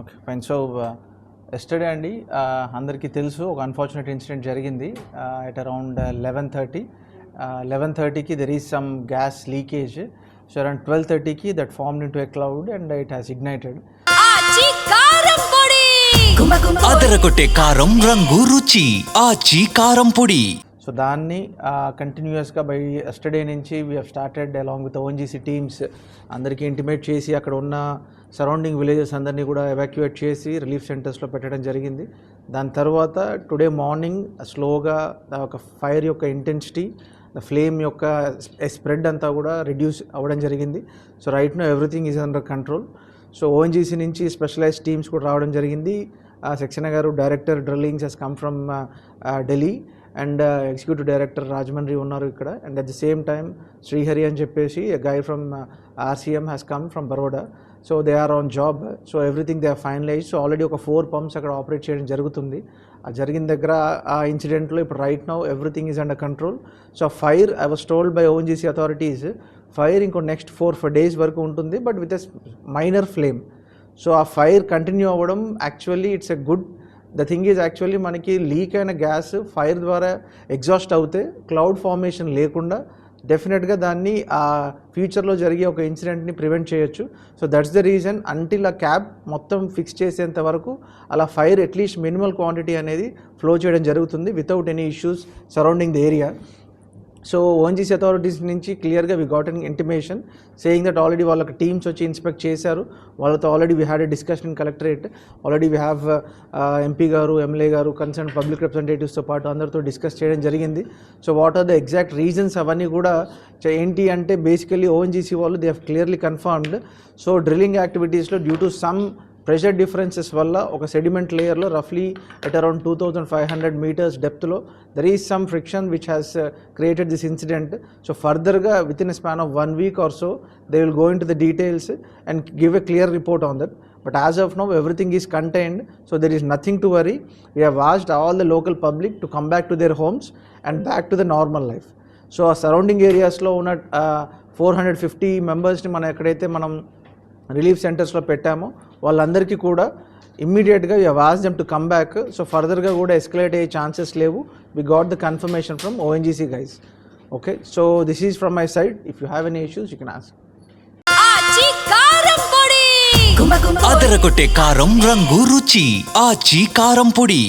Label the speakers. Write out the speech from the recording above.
Speaker 1: Okay fine so yesterday అండి uh, అందరికీ తెలుసు ఒక అన్ఫార్చునేట్ ఇన్సిడెంట్ జరిగింది at around eleven thirty eleven థర్టీకి there is some gas leakage so around twelve థర్టీకి that formed into a cloud and it has ignited
Speaker 2: అదరగొట్టే కారం రంగు రుచి. ఆచి కారం పొడి.
Speaker 1: సో దాన్ని కంటిన్యూస్గా బై ఎస్టర్డే నుంచి we have started along with ONGC teams అందరికీ ఇంటిమేట్ చేసి అక్కడ ఉన్న సరౌండింగ్ విలేజెస్ అందరినీ కూడా ఎవాక్యుయేట్ చేసి రిలీఫ్ సెంటర్స్లో పెట్టడం జరిగింది. దాని తర్వాత టుడే మార్నింగ్ స్లోగా ఒక ఫైర్ యొక్క ఇంటెన్సిటీ ఫ్లేమ్ యొక్క స్ప్రెడ్ అంతా కూడా రిడ్యూస్ అవ్వడం జరిగింది. So right now everything is under control so ONGC నుంచి స్పెషలైజ్ టీమ్స్ కూడా రావడం జరిగింది. సెక్షన్ గారు director drillings has come from Delhi and executive director Rajahmundry ఉన్నారు ఇక్కడ. And at the same time Srihari అని చెప్పేసి guy from RCM has come from Baroda so they are on job so everything they are finalize so already ఒక four pumps అక్కడ operate చేయడం జరుగుతుంది. ఆ జరిగిన దగ్గర ఆ ఇన్సిడెంట్లో ఇప్పుడు right now everything is under control so fire I was told by ONGC authorities fire ఇంకో నెక్స్ట్ ఫోర్ ఫైవ్ డేస్ వరకు ఉంటుంది. But with a minor flame so ఆ ఫైర్ కంటిన్యూ అవ్వడం actually it's a good the thing is actually మనకి leak అయిన gas fire ద్వారా exhaust అవుతే cloud formation లేకుండా డెఫినెట్గా దాన్ని ఆ ఫ్యూచర్లో జరిగే ఒక ఇన్సిడెంట్ని ప్రివెంట్ చేయొచ్చు. So that's the reason until ఆ క్యాబ్ మొత్తం ఫిక్స్ చేసేంత వరకు అలా fire at least minimal quantity అనేది ఫ్లో చేయడం జరుగుతుంది without any issues surrounding the area so ONGC authorities నుంచి క్లియర్గా we got an intimation saying that already వాళ్ళకి టీమ్స్ వచ్చి ఇన్స్పెక్ట్ చేశారు. వాళ్ళతో already we had a discussion collectorate already we have MP గారు ఎమ్మెల్యే గారు కన్సర్న్ పబ్లిక్ రిప్రజెంటేటివ్స్తో పాటు అందరితో డిస్కస్ చేయడం జరిగింది. So what are the exact reasons అవన్నీ కూడా ఏంటి అంటే బేసికలీ ఓఎన్జీసీ వాళ్ళు they have clearly confirmed so drilling యాక్టివిటీస్లో due to some pressure differences వల్ల ఒక సెడిమెంట్ లేయర్లో రఫ్లీ at around two thousand five hundred metres డెప్త్లో there is some friction which has created this incident so ఫర్దర్గా within span of one week or so they will go into the details and give a clear report on that but as of now everything is contained so there is nothing to worry we have watched all the local public to come back to their homes and back to the normal life so ఆ surrounding ఏరియాస్లో ఉన్న four hundred fifty మెంబర్స్ని మనం ఎక్కడైతే మనం relief సెంటర్స్లో పెట్టామో వాళ్ళందరికీ కూడా ఇమ్మీడియట్గా we was them to come back so ఫర్దర్గా కూడా ఎస్కలేట్ అయ్యే ఛాన్సెస్ లేవు. We got the confirmation from ONGC guys okay so this is from my side if you have any issues you can ask
Speaker 3: పొడి!
Speaker 2: అదరగొట్టే కారం రంగు రుచి. ఆచి కారం పొడి.